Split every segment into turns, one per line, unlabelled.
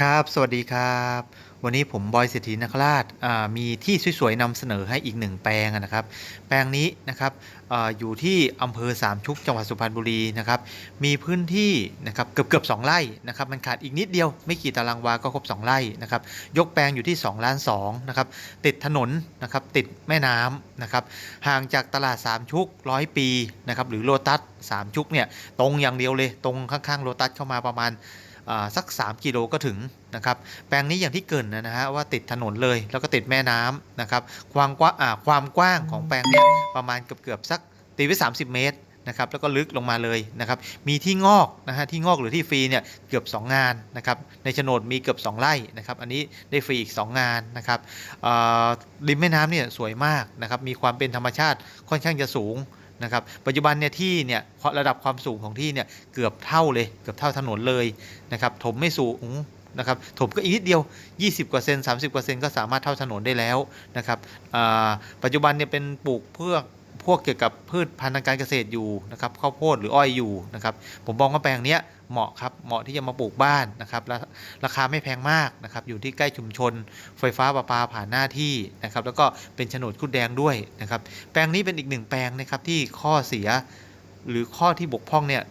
ครับ สวัสดีครับ วันนี้ผมบอยเศรษฐีนคราชมีที่สวยๆนำเสนอให้อีกหนึ่งแปลงนะครับ แปลงนี้นะครับออยู่ที่อำเภอสามชุกจังหวัดสุพรรณบุรีนะครับ มีพื้นที่นะครับเกือบเกือบสองไร่นะครับ มันขาดอีกนิดเดียวไม่กี่ตารางวาก็ครบ 2 ไร่นะครับ ยกแปลงอยู่ที่ 2 ล้าน2นะครับ ติดถนนนะครับ ติดแม่น้ำนะครับ ห่างจากตลาดสามชุกร้อยปีนะครับ หรือโลตัสสามชุกเนี่ย ตรงอย่างเดียวเลย ตรงข้างๆโลตัสเข้ามาประมาณ สัก 3 กิโลก็ถึงนะครับแปลงนี้อย่างที่เกรินนะนะฮะว่าติดถนนเลยแล้วก็ติดแม่น้ำนะครับความกว้างอ่าความกว้างของแปลงเนี้ยประมาณเกือบเกือบๆสักตีไว้30 เมตรนะครับแล้วก็ลึกลงมาเลยนะครับมีที่งอกนะฮะที่งอกหรือที่ฟรีเนี่ยเกือบ 2 งานนะครับในโฉนดมีเกือบ 2ไร่นะครับอันนี้ได้ฟรีอีก 2 งานนะครับอ่าริมแม่น้ำเนี่ยสวยมากนะครับมีความเป็นธรรมชาติค่อนข้างจะสูง นะครับปัจจุบันเนี่ยที่เนี่ยระดับความสูงของที่เนี่ยเกือบเท่าเลยเกือบเท่าถนนเลยนะครับถมไม่สูงนะครับถมก็อีกนิดเดียว 20กว่าเซน30กว่าเซนก็สามารถเท่าถนนได้แล้วนะครับปัจจุบันเนี่ยเป็นปลูกเพื่อ พวกเกี่ยวกับพืชพันธุ์ทางการเกษตรอยู่นะครับข้าวโพดหรืออ้อยอยู่นะครับผมมองว่าแปลงเนี้ยเหมาะครับเหมาะที่จะมาปลูกบ้านนะครับราราคาไม่แพงมากนะครับอยู่ที่ใกล้ชุมชน ไฟฟ้าประปาผ่านหน้าที่นะครับแล้วก็เป็นโฉนดคุดแดงด้วยนะครับแปลงนี้เป็นอีกหนึ่งแปลงนะครับที่ข้อเสียหรือข้อที่บกพร่องเนี่ย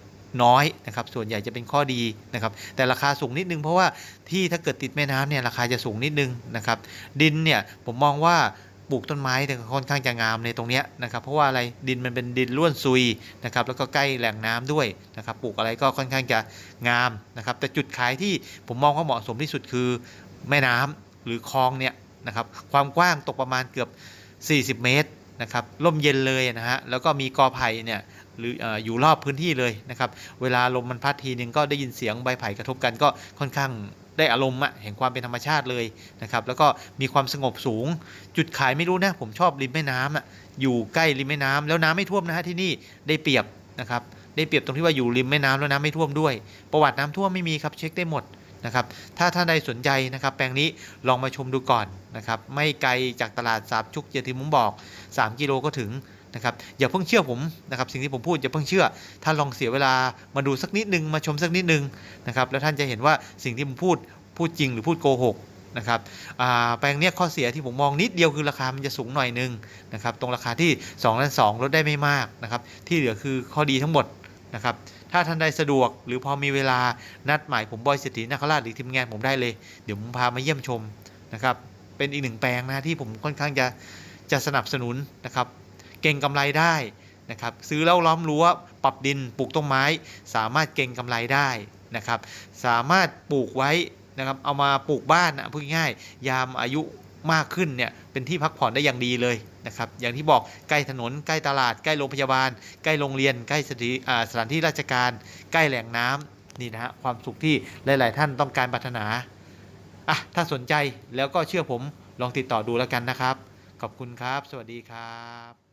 น้อยนะครับส่วนใหญ่จะเป็นข้อดีนะครับแต่ราคาสูงนิดนึงเพราะว่าที่ถ้าเกิดติดแม่น้ำเนี่ยราคาจะสูงนิดนึงนะครับดินเนี่ยผมมองว่า ปลูกต้นไม้แต่ค่อนข้างจะงามในตรงนี้นะครับเพราะว่าอะไรดินมันเป็นดินร่วนซุยนะครับแล้วก็ใกล้แหล่งน้ำด้วยนะครับปลูกอะไรก็ค่อนข้างจะงามนะครับแต่จุดขายที่ผมมองว่าเหมาะสมที่สุดคือแม่น้ำหรือคลองเนี่ยนะครับความกว้างตกประมาณเกือบ 40 เมตรนะครับร่มเย็นเลยนะฮะแล้วก็มีกอไผ่เนี่ยหรืออยู่รอบพื้นที่เลยนะครับเวลาลมมันพัดทีนึงก็ได้ยินเสียงใบไผ่กระทบกันก็ค่อนข้าง ได้อารมณ์อะแห่งความเป็นธรรมชาติเลยนะครับแล้วก็มีความสงบสูง จุดขายไม่รู้นะผมชอบริมแม่น้ำอะอยู่ใกล้ริมแม่น้ำแล้วน้ำไม่ท่วมนะฮะที่นี่ได้เปรียบนะครับได้เปรียบตรงที่ว่าอยู่ริมแม่น้ำแล้วน้ำไม่ท่วมด้วย ประวัติน้ำท่วมไม่มีครับเช็คได้หมดนะครับถ้าท่านใดสนใจนะครับแปลงนี้ลองมาชมดูก่อนนะครับไม่ไกลจากตลาดสาบชุกอย่างที่ผมบอก 3 กิโลก็ถึง นะครับอย่าเพิ่งเชื่อผมนะครับสิ่งที่ผมพูดอย่าเพิ่งเชื่อท่านลองเสียเวลามาดูสักนิดนึงมาชมสักนิดนึงนะครับแล้วท่านจะเห็นว่าสิ่งที่ผมพูดพูดจริงหรือพูดโกหกนะครับแปลงเนี้ยข้อเสียที่ผมมองนิดเดียวคือราคามันจะสูงหน่อยนึงนะครับตรงราคาที่2ล้าน2ลดได้ไม่มากนะครับที่เหลือคือข้อดีทั้งหมดนะครับถ้าท่านใดสะดวกหรือพอมีเวลานัดหมายผมบอยเศรษฐีนาคราชหรือทีมงานผมได้เลย เดี๋ยวผมพามาเยี่ยมชมนะครับเป็นอีกหนึ่งแปลงนะที่ผมค่อนข้างจะจะสนับสนุนนะครับ เก่งกำไรได้นะครับซื้อแล้วล้อมรั้วปรับดินปลูกต้นไม้ สามารถเก่งกำไรได้นะครับ สามารถปลูกไว้นะครับเอามาปลูกบ้านนะพูดง่ายยามอายุมากขึ้นเนี่ยเป็นที่พักผ่อนได้อย่างดีเลยนะครับอย่างที่บอกใกล้ถนนใกล้ตลาด ใกล้โรงพยาบาล ใกล้โรงเรียน ใกล้สถานอ่าสานที่ราชการ ใกล้แหล่งน้ำนี่นะฮะความสุขที่หลาย ๆ ท่านต้องการปรารถนาอะถ้าสนใจแล้วก็เชื่อผมลองติดต่อดูแล้วกันนะครับ ขอบคุณครับ สวัสดีครับ